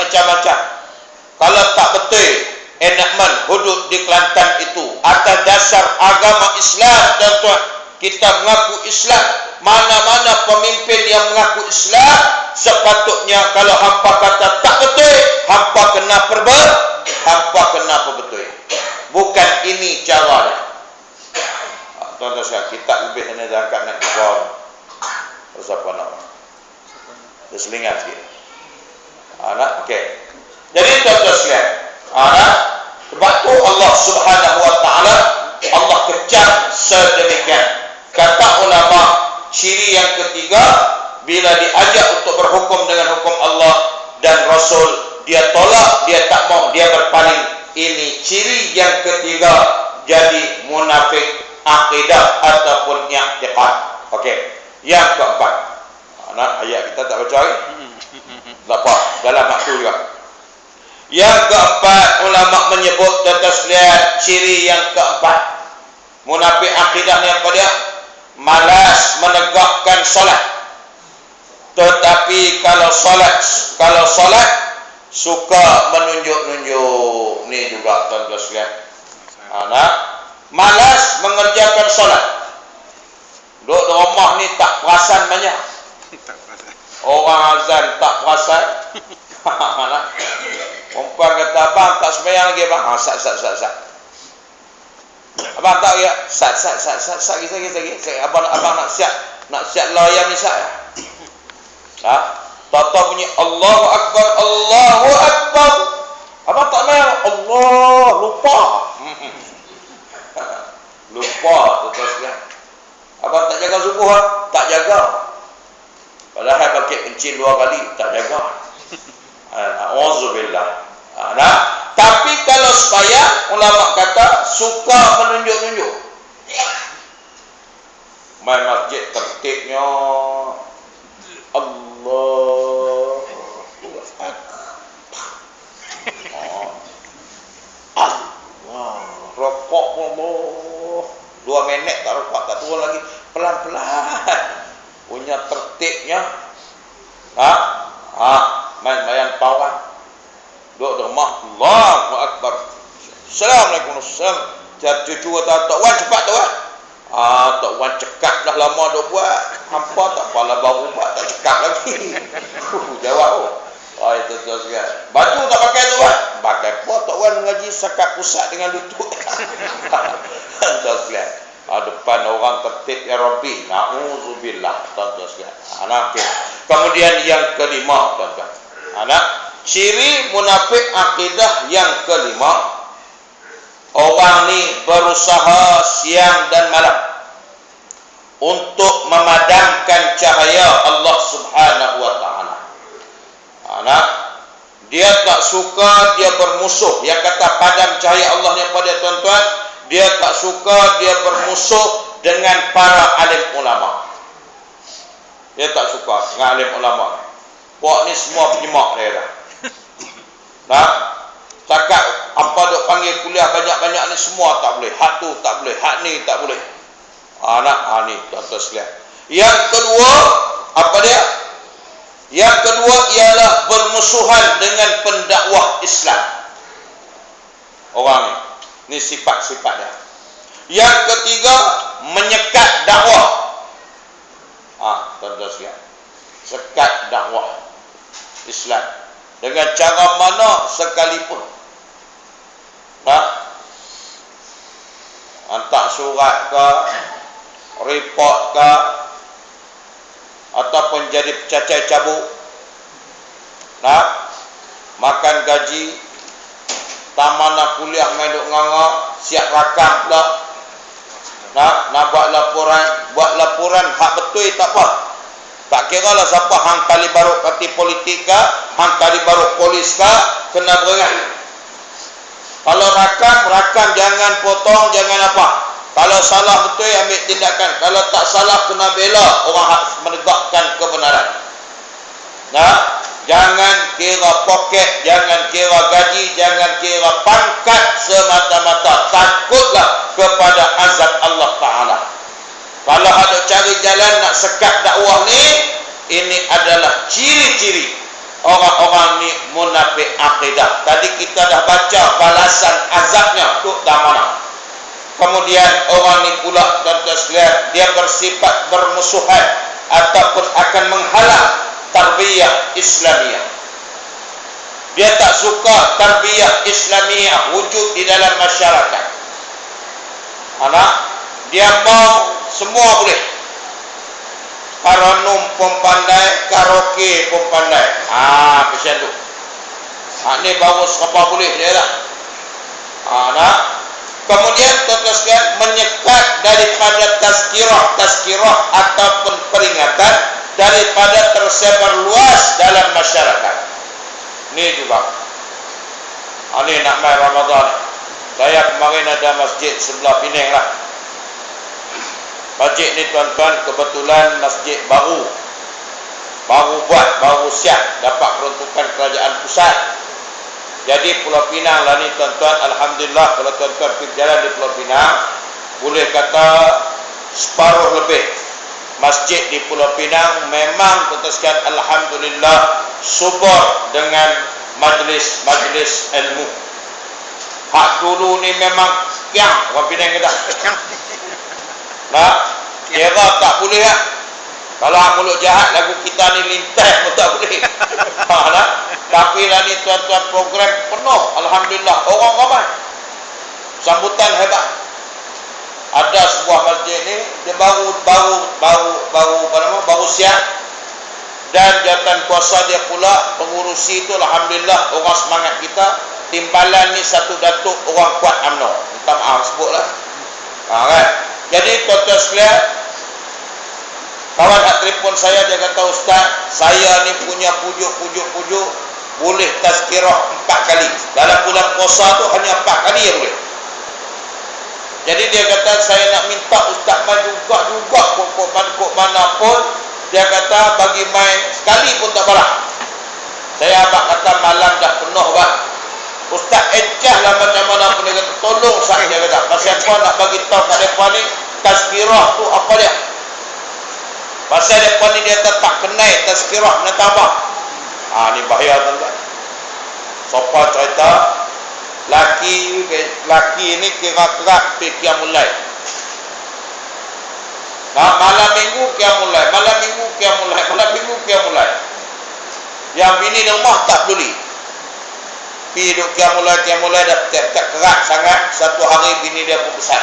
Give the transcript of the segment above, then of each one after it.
macam-macam. Kalau tak betul enakmen hudud di Kelantan itu atas dasar agama Islam tuan-tuan kita mengaku Islam. Mana-mana pemimpin yang mengaku Islam sepatutnya kalau hampa kata tak betul hampa kena perba hampa kena perbetul. Bukan ini cara tuan-tuan sekalian kita lebih kena angkat nak kepala terus apa nak? Terus selingan sikit anak okey jadi tuan-tuan sekalian anak sebab tu Allah subhanahu wa ta'ala Allah kecam sedemikian kata ulama ciri yang ketiga bila diajak untuk berhukum dengan hukum Allah dan Rasul dia tolak dia tak mau dia berpaling ini ciri yang ketiga jadi munafik akidah ataupun i'tiqad. Okey. Yang keempat. Anak ayat kita tak baca lagi. Tak apa, dalam waktu juga. Yang keempat, ulama menyebut tentang sekalian ciri yang keempat. Munafik akidah apa dia? Malas menegakkan solat. Tetapi kalau solat, kalau solat suka menunjuk-nunjuk ni juga tuan-tuan sekalian. Anak malas mengerjakan solat. Duduk di rumah ni tak perasan banyak. Orang azan tak perasan. Mana? Perempuan kata, abang tak sembahyang lagi abang. Ha, sat, sat, sat, sat. Abang tak ya? Sat, sat, sat, sat, sat, lagi, lagi, lagi. Abang, abang nak siap, nak siap layam ni sat. Ha? Tata bunyi Allahu Akbar, Allahu Akbar. Abang tak sembahyang? Allah, lupa. Lupa tuan sekalian. Abang tak jaga subuh ha? Tak jaga. Padahal pakai kencing dua kali, tak jaga. Auzubillah. Nah, tapi kalau supaya ulama kata suka menunjuk-nunjuk. Main masjid tertibnya Allah Allah rokok pun dua minit tak rokok tak turun lagi pelan-pelan punya tertibnya. Ha? Ha? Main main pawan. Duduk di rumah. Allahu akbar. Assalamualaikum. Assalam jadi cucu kata tak wan cepat tu wan. Ah tak wan cekap dah lama dah buat. Hampa tak? Pala baru buat tak cekap lagi. Jawab oh Oh itu tu sekali. Baju tak pakai tu kan? Pakai apa tak wan mengaji sekat pusat dengan lutut. Tuan sekalian. Ha, depan orang tertib ya Rabbi. Na'udzubillah. Tuan-tuan sekalian. Anak ha, Kemudian yang kelima. Tuan-tuan. Anak. Ciri munafik akidah yang kelima. Orang ni berusaha siang dan malam. Untuk memadamkan cahaya Allah subhanahu wa ta'ala. Anak. Dia tak suka dia bermusuh. Yang kata padam cahaya Allah yang pada tuan-tuan dia tak suka dia bermusuh dengan para alim ulama. Dia tak suka dengan alim ulama. Puak ni semua penyemak dia dah. Nah, cakap apa dok panggil kuliah banyak-banyak ni semua tak boleh. Hak tu tak boleh, hak ni tak boleh. Anak ha, ni tuan-tuan sekalian. Yang kedua, apa dia? Yang kedua ialah bermusuhan dengan pendakwah Islam. Orang ni ini sifat-sifat dia. Yang ketiga, menyekat dakwah. Ah, tuan-tuan sekalian. Sekat dakwah Islam dengan cara mana sekalipun. Nah, hantar surat ke, report ke, ataupun jadi pecacai cabuk. Nah, makan gaji taman nak kuliah main duk nganga siap rakam pula. Nak nak buat laporan buat laporan hak betul tak apa. Tak kira lah siapa hang kali baru parti politik ke hang kali baru polis ke kena beringat. Kalau rakam rakam jangan potong jangan apa. Kalau salah betul ambil tindakan. Kalau tak salah kena bela. Orang hak menegakkan kebenaran. Nah Jangan kira poket, jangan kira gaji, jangan kira pangkat semata-mata. Takutlah kepada azab Allah Ta'ala. Kalau ada cari jalan nak sekat dakwah ni, ini adalah ciri-ciri orang-orang ni munafik akidah. Tadi kita dah baca balasan azabnya tu dah mana. Kemudian orang ni pula sekalian, dia bersifat bermusuhan ataupun akan menghalang tarbiyah Islamiah. Dia tak suka tarbiyah Islamiah wujud di dalam masyarakat. Anak, dia mau semua boleh. Karanum pun pandai, karaoke pun pandai. Ah, macam tu. Ha, ni baru siapa boleh dia lah. Ha, nak? Kemudian sekalian menyekat daripada tazkirah-tazkirah ataupun peringatan daripada masyarakat. Ni juga. Ha, ni nak main Ramadan. Saya kemarin ada masjid sebelah Penang lah. Masjid ni tuan-tuan kebetulan masjid baru. Baru buat, baru siap dapat peruntukan kerajaan pusat. Jadi Pulau Pinang lah ni tuan-tuan Alhamdulillah kalau tuan-tuan pergi jalan di Pulau Pinang Boleh kata separuh lebih Masjid di Pulau Pinang memang sekalian Alhamdulillah subur dengan majlis-majlis ilmu Hak dulu ni memang kiang orang Pinang kata Nak? Kira tak boleh lah. Kalau mulut jahat lagu kita ni lintas pun tak boleh. Ha, nak? Tapi lah ni tuan-tuan program penuh. Alhamdulillah. Orang ramai. Sambutan hebat. Ada sebuah masjid ni. Dia baru, baru, baru, baru, apa nama? Baru siap. Dan jawatan kuasa dia pula pengurusi itu Alhamdulillah orang semangat kita timbalan ni satu datuk orang kuat UMNO minta maaf sebutlah ha, kan? Jadi tuan-tuan sekalian Kawan hak telefon saya dia kata Ustaz Saya ni punya pujuk-pujuk-pujuk Boleh tazkirah empat kali Dalam bulan puasa tu hanya empat kali yang boleh Jadi dia kata saya nak minta Ustaz main juga-juga Kok mana pun Dia kata bagi main sekali pun tak balas. Saya abang kata malam dah penuh bang Ustaz encah lah macam mana pun dia kata tolong saya dia kata. Pasal apa nak bagi tahu kat depa ni tazkirah tu apa dia? Pasal depa ni dia kata tak kenai tazkirah nak tambah. Ha ni bahaya tuan-tuan. Siapa cerita laki laki ni kira kerak pergi mulai malam minggu kia mulai, malam minggu kia mulai, malam minggu kia mulai. Yang bini rumah tak peduli. Pi duk kia mulai kia mulai dah tak, tak kerak sangat satu hari bini dia pun pesan.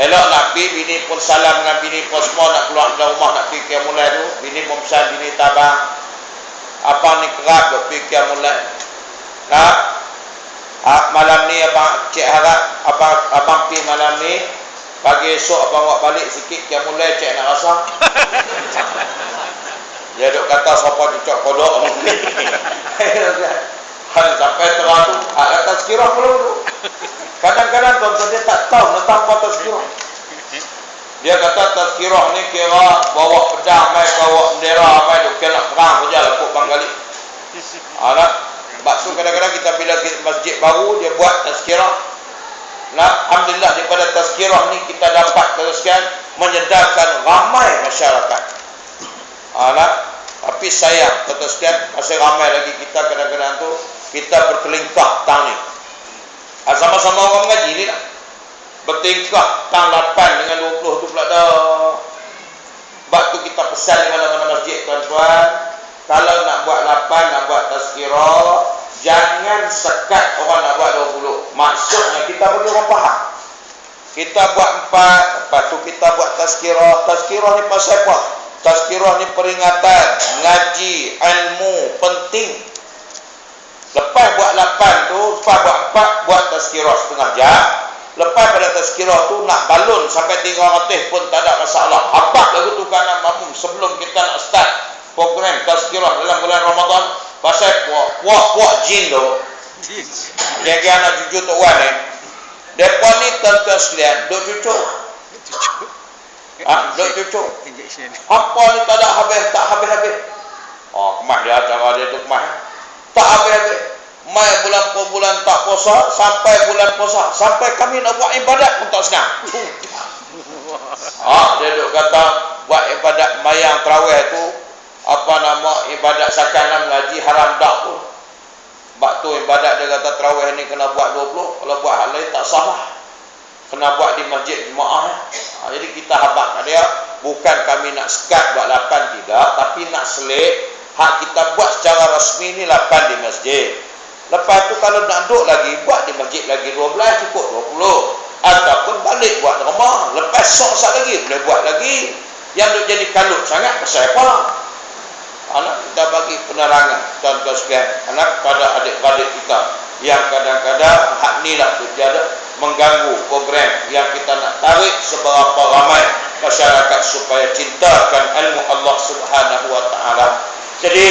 Elok nak pi bini pun salam dengan bini pun semua nak keluar dari rumah nak pi kia mulai tu, bini pun pesan bini tabang. Apa ni kerak duk pi kia mulai. Nak ha, malam ni abang cek harap abang abang pi malam ni pagi esok abang buat balik sikit kia mulai cek nak rasa. Dia duk kata siapa cucuk kodok ni. Hal sampai terang tu Ada tazkirah pula tu Kadang-kadang tuan-tuan dia tak tahu Tentang apa tazkirah Dia kata tazkirah ni kira Bawa pedang mai Bawa bendera mai kira nak perang saja Lepuk banggali Ada Sebab tu kadang-kadang kita Bila masjid baru Dia buat tazkirah Nah, Alhamdulillah daripada tazkirah ni kita dapat teruskan menyedarkan ramai masyarakat. Anak, tapi sayang teruskan masih ramai lagi kita kadang-kadang tu kita berkelingkah tang ni. Ah, sama-sama orang mengaji ni lah. Bertingkah tang 8 dengan 20 tu pula dah. Sebab tu kita pesan di mana-mana masjid tuan-tuan. Kalau nak buat 8, nak buat tazkirah. Jangan sekat orang nak buat 20. Maksudnya kita bagi orang faham. Kita buat 4, lepas tu kita buat tazkirah. Tazkirah ni pasal apa? Tazkirah ni peringatan, ngaji, ilmu, penting. Lepas buat lapan tu, lepas buat empat, buat tazkirah setengah jam. Lepas pada tazkirah tu, nak balun sampai tiga ratus pun tak ada masalah. Apa lagu tu kanan makmum sebelum kita nak start program tazkirah dalam bulan Ramadan. Pasal puak-puak jin tu. Yang dia anak cucu tu wan ni. Mereka ni tuan-tuan sekalian, duk cucu. Ah, duk cucu. Apa ni tak ada habis, tak habis-habis. Oh, kemah dia cara dia tu kemah tak habis-habis mai bulan po bulan tak puasa sampai bulan puasa sampai kami nak buat ibadat pun tak senang ha, dia duk kata buat ibadat mayang terawih tu apa nama ibadat sakanam ngaji haram dak pun. Sebab tu ibadat dia kata terawih ni kena buat 20 kalau buat hal lain tak salah kena buat di masjid jemaah ha, jadi kita habak dia bukan kami nak sekat buat 8 tidak tapi nak selit hak kita buat secara rasmi ni 8 di masjid. Lepas tu kalau nak duduk lagi buat di masjid lagi 12 cukup 20 ataupun balik buat rumah. Lepas sok lagi boleh buat lagi. Yang duk jadi kalut sangat pasal apa anak kita bagi penerangan tuan-tuan sekalian. Anak pada adik-adik kita. Yang kadang-kadang hak ni lah terjadi mengganggu program yang kita nak tarik seberapa ramai masyarakat supaya cintakan ilmu Allah Subhanahu wa taala. Jadi